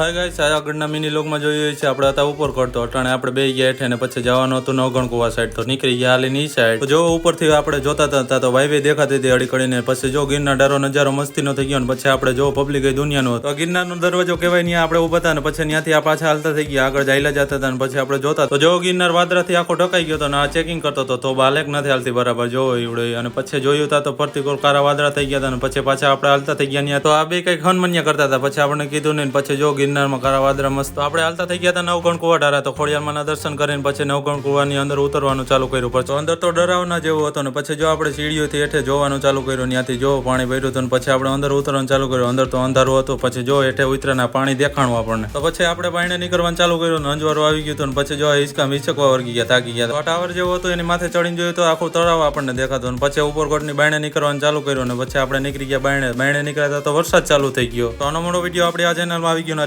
Hi guys આ આગળના mini લોગમાં જોઈએ છે આપણે હતા ઉપર કરતો અટાણે આપણે બે ગયા હેઠે ને પછી જવાનું હતું નવગણકુવા સાઈડ તો નીકળી ગયા હાલી ની સાઈડ જો ઉપરથી આપણે જોતા હતા તો વાઈ દેખાતી હતી અડી કડીને પછી જો ગિરનાર ડરો નજારો મસ્તી થઈ ગયો ને પછી આપણે જો પબ્લિક દુનિયાનો તો ગિરનારનો દરવાજો કહેવાય નહીં આપણે ઊભા હતા ને પછી ત્યાંથી આ પાછા હાલતા થઈ ગયા. આગળ જાયલા જતા હતા ને પછી આપણે જોતા. તો જો ગિરનાર વાદરાથી આખો ઢકાઈ ગયો હતો ને આ ચેકિંગ કરતો હતો, તો બાલેક નથી હાલતી બરાબર. જો ઈવડે. અને પછી જોયું હતા તો ફરતી કોર કારા વાદરા થઈ ગયા હતા ને પછી પાછા આપણે હાલતા થઈ ગયા ત્યાં તો આ બે કંઈક હનમન્યા કરતા હતા. પછી આપણે કીધું ને પછી જો ગિરનારમાં કારા મસ્ત આપણે હાલતા થઈ ગયા હતા નવગણ કુવા ડારા તો ખોડિયારમાં દર્શન કરીને પછી નવગણ કુવાની અંદર ઉતરવાનું ચાલુ કર્યું. પછી અંદર તો ડરાવના જેવું હતું ને પછી જો આપણે સીડીઓથી હેઠે જોવાનું ચાલુ કર્યું, ત્યાંથી જો પાણી ભર્યું હતું પછી આપણે અંદર ઉતરવાનું ચાલુ કર્યું. અંદર તો અંધારું હતું, પછી જો હેઠે ઉતરાના પાણી દેખાણું આપણને. તો પછી આપણે પાણી નીકળવાનું ચાલુ કર્યું અંજવારું આવી ગયું હતું ને પછી જો હિંચકા હિંચકવા વર્ગી ગયા, થાકી ગયા. તો ટાવર જેવો હતો, એની માથે ચડીને જોયું તો આખું તળાવ આપણને દેખાતું પછી ઉપરકોટની બાયણે નીકળવાનું ચાલુ કર્યું ને પછી આપણે નીકળી ગયા બાયણે. બાયણે નીકળ્યા તો વરસાદ ચાલુ થઈ ગયો. તો આનો મોટો વીડિયો આપણે આ ચેનલમાં આવી ગયો ને